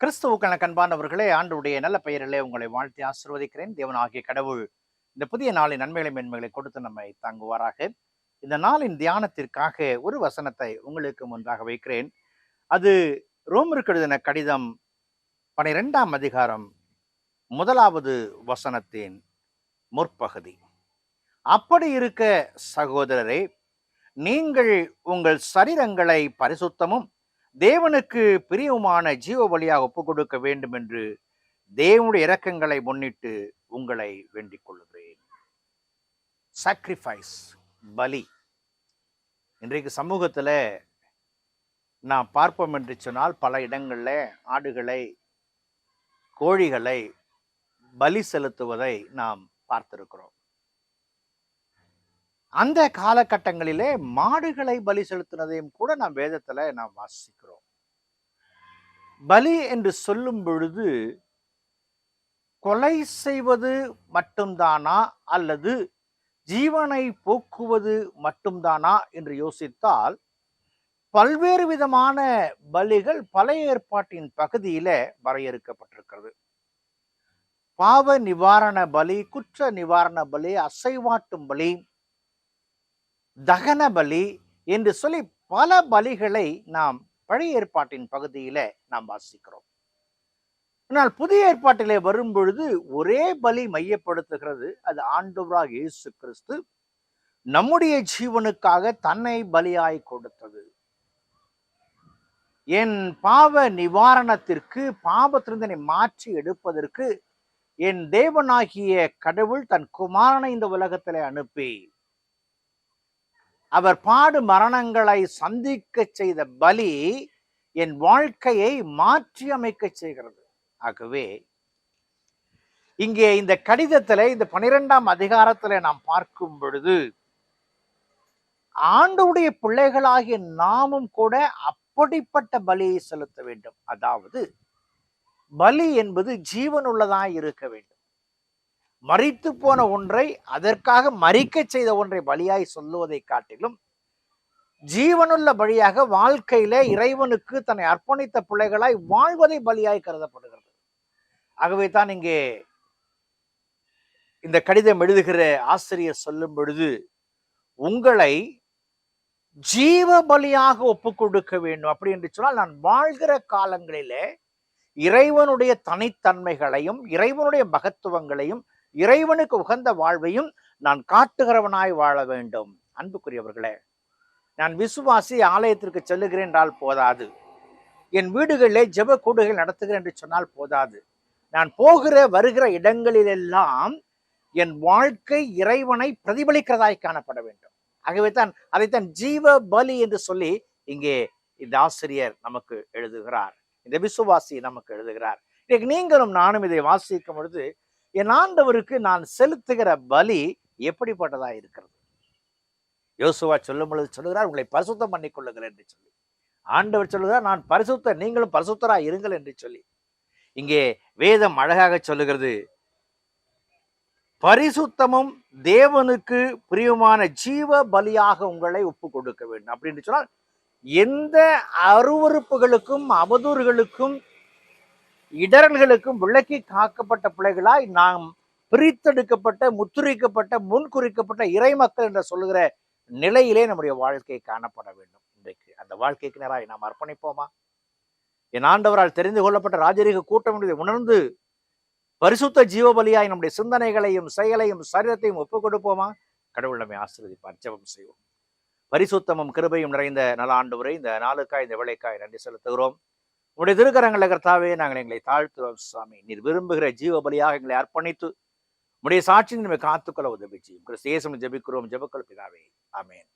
கிறிஸ்துவுக்கான கண்பானவர்களே ஆண்டுடைய நல்ல பெயரிலே உங்களை வாழ்த்தி ஆசிர்வதிக்கிறேன். தேவன் ஆகிய கடவுள் இந்த புதிய நாளின் நன்மைகளை மென்மைகளை கொடுத்து நம்மை தாங்குவாராக. இந்த நாளின் தியானத்திற்காக ஒரு வசனத்தை உங்களுக்கு முன்பாக வைக்கிறேன். அது ரோமருக்கு எழுதின கடிதம் பனிரெண்டாம் அதிகாரம் முதலாவது வசனத்தின் முற்பகுதி. அப்படி இருக்க சகோதரரே நீங்கள் உங்கள் சரீரங்களை பரிசுத்தமும் தேவனுக்கு பிரியமான ஜீவ வழியாக ஒப்புக் கொடுக்க வேண்டும் என்று தேவனுடைய இரக்கங்களை முன்னிட்டு உங்களை வேண்டிக் கொள்கிறேன் சாக்ரிஃபைஸ் பலி. இன்றைக்கு சமூகத்தில் நாம் பார்ப்போம் என்று சொன்னால் பல இடங்களில் ஆடுகளை கோழிகளை பலி செலுத்துவதை நாம் பார்த்திருக்கிறோம். அந்த காலகட்டங்களிலே மாடுகளை பலி செலுத்தினதையும் கூட நாம் வேதத்தில் நாம் வாசி பலி என்று சொல்லும் பொழுது கொலை செய்வது மட்டும்தானா அல்லது ஜீவனை போக்குவது மட்டும்தானா என்று யோசித்தால் பல்வேறு விதமான பலிகள் பழைய ஏற்பாட்டின் பகுதியில வரையறுக்கப்பட்டிருக்கிறது. பாவ நிவாரண பலி குற்ற நிவாரண பலி அசைவாட்டும் பலி தகன பலி என்று சொல்லி பல பலிகளை நாம் பழைய ஏற்பாட்டின் பகுதியில நாம் வாசிக்கிறோம். ஆனால் புதிய ஏற்பாட்டிலே வரும் பொழுது ஒரே பலி மையப்படுத்துகிறது. அது ஆண்டவராக இயேசு கிறிஸ்து நம்முடைய ஜீவனுக்காக தன்னை பலியாய் கொடுத்தது. என் பாவ நிவாரணத்திற்கு பாவத்திலிருந்து மாற்றி எடுப்பதற்கு என் தேவனாகிய கடவுள் தன் குமாரனை இந்த உலகத்திலே அனுப்பி அவர் பாடு மரணங்களை சந்திக்க செய்த பலி என் வாழ்க்கையை மாற்றி அமைக்க செய்கிறது. ஆகவே இங்கே இந்த கடிதத்தில் இந்த பனிரெண்டாம் அதிகாரத்துல நாம் பார்க்கும் பொழுது ஆண்டுடைய பிள்ளைகளாகிய நாமும் கூட அப்படிப்பட்ட பலியை செலுத்த வேண்டும். அதாவது பலி என்பது ஜீவனுள்ளதாக இருக்க வேண்டும். மறித்து போன ஒன்றை அதற்காக மறிக்க செய்த ஒன்றை பலியாய் சொல்லுவதை காட்டிலும் ஜீவனுள்ள வழியாக வாழ்க்கையில இறைவனுக்கு தன்னை அர்ப்பணித்த பிள்ளைகளாய் வாழ்வதை பலியாய் கருதப்படுகிறது. ஆகவே தான் இங்கே இந்த கடிதம் எழுதுகிற ஆசிரியர் சொல்லும் பொழுது உங்களை ஜீவ பலியாக ஒப்பு கொடுக்க வேண்டும். அப்படி என்று சொன்னால் நான் வாழ்கிற காலங்களிலே இறைவனுடைய தனித்தன்மைகளையும் இறைவனுடைய மகத்துவங்களையும் இறைவனுக்கு உகந்த வாழ்வையும் நான் காட்டுகிறவனாய் வாழ வேண்டும். அன்புக்குரியவர்களே நான் விசுவாசி ஆலயத்திற்கு செல்லுகிறேன் என்றால் போதாது. என் வீடுகளிலே ஜெப கூடுகள் நடத்துகிறேன் என்று சொன்னால் போதாது. நான் போகிற வருகிற இடங்களிலெல்லாம் என் வாழ்க்கை இறைவனை பிரதிபலிக்கிறதாய் காணப்பட வேண்டும். ஆகவே தான் அதைத்தான் ஜீவ பலி என்று சொல்லி இங்கே இந்த ஆசிரியர் நமக்கு எழுதுகிறார். இந்த விசுவாசி நமக்கு எழுதுகிறார். நீங்களும் நானும் இதை வாசிக்கும் பொழுது என் ஆண்டவருக்கு நான் செலுத்துகிற பலி எப்படிப்பட்டதா இருக்கிறது? யோசுவா சொல்லும் பொழுது சொல்லுகிறார் உங்களை பரிசுத்தம் பண்ணி கொள்ளுங்கள் என்று சொல்லி. ஆண்டவர் சொல்லுகிறார் நான் பரிசுத்த நீங்களும் பரிசுத்தரா இருங்கள் என்று சொல்லி. இங்கே வேதம் அழகாக சொல்லுகிறது பரிசுத்தமும் தேவனுக்கு பிரியமான ஜீவ பலியாக உங்களை ஒப்பு கொடுக்க வேண்டும் அப்படின்னு சொன்னால் எந்த அருவறுப்புகளுக்கும் அவதூறுகளுக்கும் இடரல்களுக்கும் விளக்கி காக்கப்பட்ட பிள்ளைகளாய் நாம் பிரித்தெடுக்கப்பட்ட முத்துரிக்கப்பட்ட முன்குறிக்கப்பட்ட இறை மக்கள் என்று சொல்லுகிற நிலையிலே நம்முடைய வாழ்க்கை காணப்பட வேண்டும். இன்றைக்கு அந்த வாழ்க்கைக்கு நேராக நாம் அர்ப்பணிப்போமா? என் ஆண்டவரால் தெரிந்து கொள்ளப்பட்ட ராஜரீக கூட்டம் என்பதை உணர்ந்து பரிசுத்த ஜீவபலியாய் நம்முடைய சிந்தனைகளையும் செயலையும் சரீரத்தையும் ஒப்புக் கொடுப்போமா? கடவுள் நம்மை ஆசீர்வதிப்பார். செய்வோம். பரிசுத்தமும் கிருபையும் நிறைந்த நல ஆண்டு உரை இந்த நாளுக்காய் இந்த விளைக்காய் நன்றி செலுத்துகிறோம். உடைய திருக்கரங்களை கர்த்தாவே நாங்கள் எங்களை தாழ்த்துறோம் சுவாமி. நீர் விரும்புகிற ஜீவ பலியாக எங்களை அர்ப்பணித்து உடைய சாட்சி நம்மை காத்துக்கொள்ள உதவி செய்யும் கிறிஸ்து ஜபிக்கிறோம். ஜபக்கல் பிதாவே. ஆமென்.